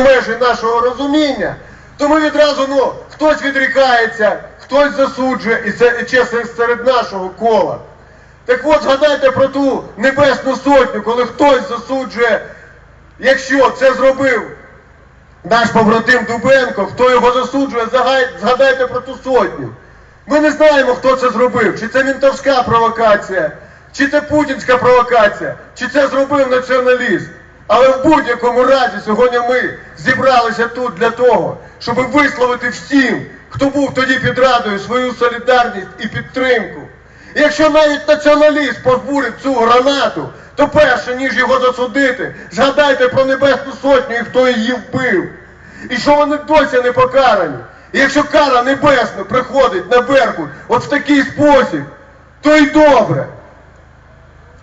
межі нашого розуміння, то ми відразу, ну, хтось відрікається, хтось засуджує, і це чесно серед нашого кола. Так от згадайте про ту небесну сотню, коли хтось засуджує, якщо це зробив наш побратим Дубенко, хто його засуджує, згадайте про ту сотню. Ми не знаємо, хто це зробив, чи це мінтовська провокація, чи це путінська провокація, чи це зробив націоналіст. Але в будь-якому разі сьогодні ми зібралися тут для того, щоб висловити всім, хто був тоді під радою, свою солідарність і підтримку. Якщо навіть націоналіст позбурить цю гранату, то перше, ніж його засудити, згадайте про Небесну Сотню і хто її вбив. І що вони досі не покарані. І якщо кара небесна приходить на Беркут от в такий спосіб, то й добре.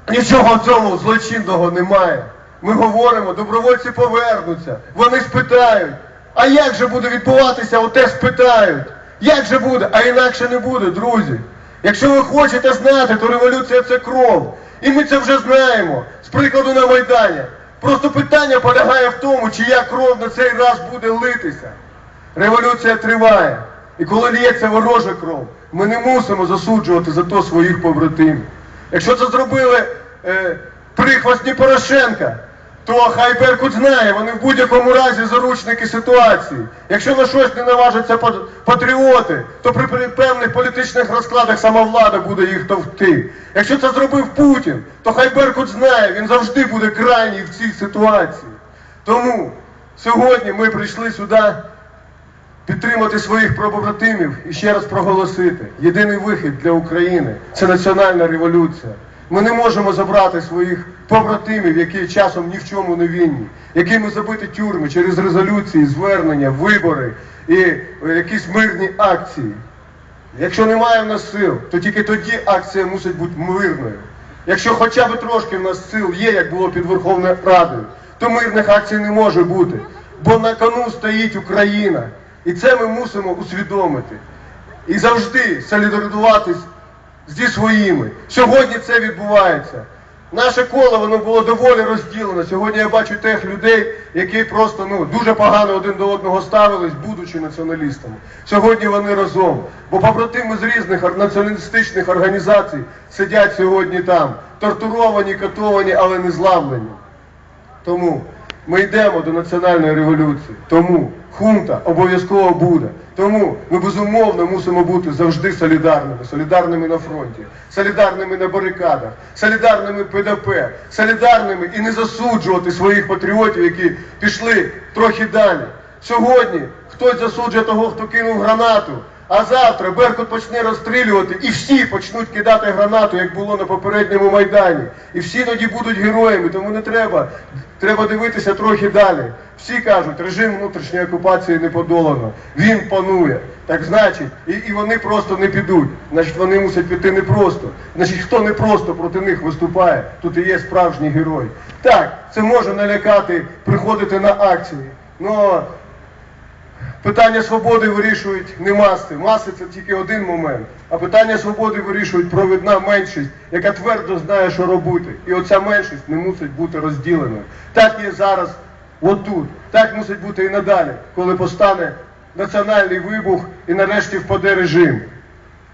Нічого в злочинного немає. Ми говоримо, добровольці повернуться, вони спитають. А як же буде відбуватися, оте спитають. Як же буде? А інакше не буде, друзі. Якщо ви хочете знати, то революція це кров. І ми це вже знаємо. З прикладу на Майдані. Просто питання полягає в тому, чия кров на цей раз буде литися. Революція триває. І коли лється ворожа кров, ми не мусимо засуджувати за то своїх побратимів. Якщо це зробили е, прихвостні Порошенка, то хай Беркут знає, вони в будь-якому разі заручники ситуації. Якщо на щось не наважаться патріоти, то при, певних політичних розкладах сама влада буде їх товкти. Якщо це зробив Путін, то хай Беркут знає, він завжди буде крайній в цій ситуації. Тому сьогодні ми прийшли сюди підтримати своїх побратимів і ще раз проголосити. Єдиний вихід для України це національна революція. Ми не можемо забрати своїх побратимів, які часом ні в чому не винні, якими забити тюрми через резолюції, звернення, вибори і е, якісь мирні акції. Якщо немає в нас сил, то тільки тоді акція мусить бути мирною. Якщо хоча б трошки в нас сил є, як було під Верховною Радою, то мирних акцій не може бути. Бо на кону стоїть Україна. І це ми мусимо усвідомити. І завжди солідаризуватись зі своїми. Сьогодні це відбувається. Наше коло воно було доволі розділено. Сьогодні я бачу тих людей, які просто ну дуже погано один до одного ставились, будучи націоналістами. Сьогодні вони разом. Бо побратими з різних націоналістичних організацій сидять сьогодні там, тортуровані, катовані, але не зламлені. Тому ми йдемо до національної революції. Тому хунта обов'язково буде. Тому ми безумовно мусимо бути завжди солідарними, солідарними на фронті, солідарними на барикадах, солідарними ПДП, солідарними і не засуджувати своїх патріотів, які пішли трохи далі. Сьогодні хтось засуджує того, хто кинув гранату. А завтра Беркут почне розстрілювати, і всі почнуть кидати гранату, як було на попередньому майдані. І всі тоді будуть героями, тому не треба. Треба дивитися трохи далі. Всі кажуть, режим внутрішньої окупації не подолано. Він панує. Так значить, і, і вони просто не підуть. Значить, вони мусять піти не просто. Значить, хто не просто проти них виступає, тут і є справжній герой. Так, це може налякати, приходити на акції. Но Питання свободи вирішують не маси. Маси це тільки один момент. А питання свободи вирішують провідна меншість, яка твердо знає, що робити. І оця меншість не мусить бути розділеною. Так є зараз, отут. Так мусить бути і надалі, коли постане національний вибух і нарешті впаде режим.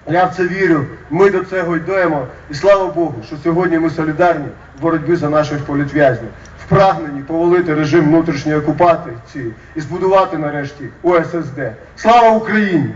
Я в це вірю, ми до цього йдемо. І слава Богу, що сьогодні ми солідарні в боротьбі за наших політв'язнів, прагненні повалити режим внутрішньої окупації і збудувати нарешті ОССД. Слава Україні!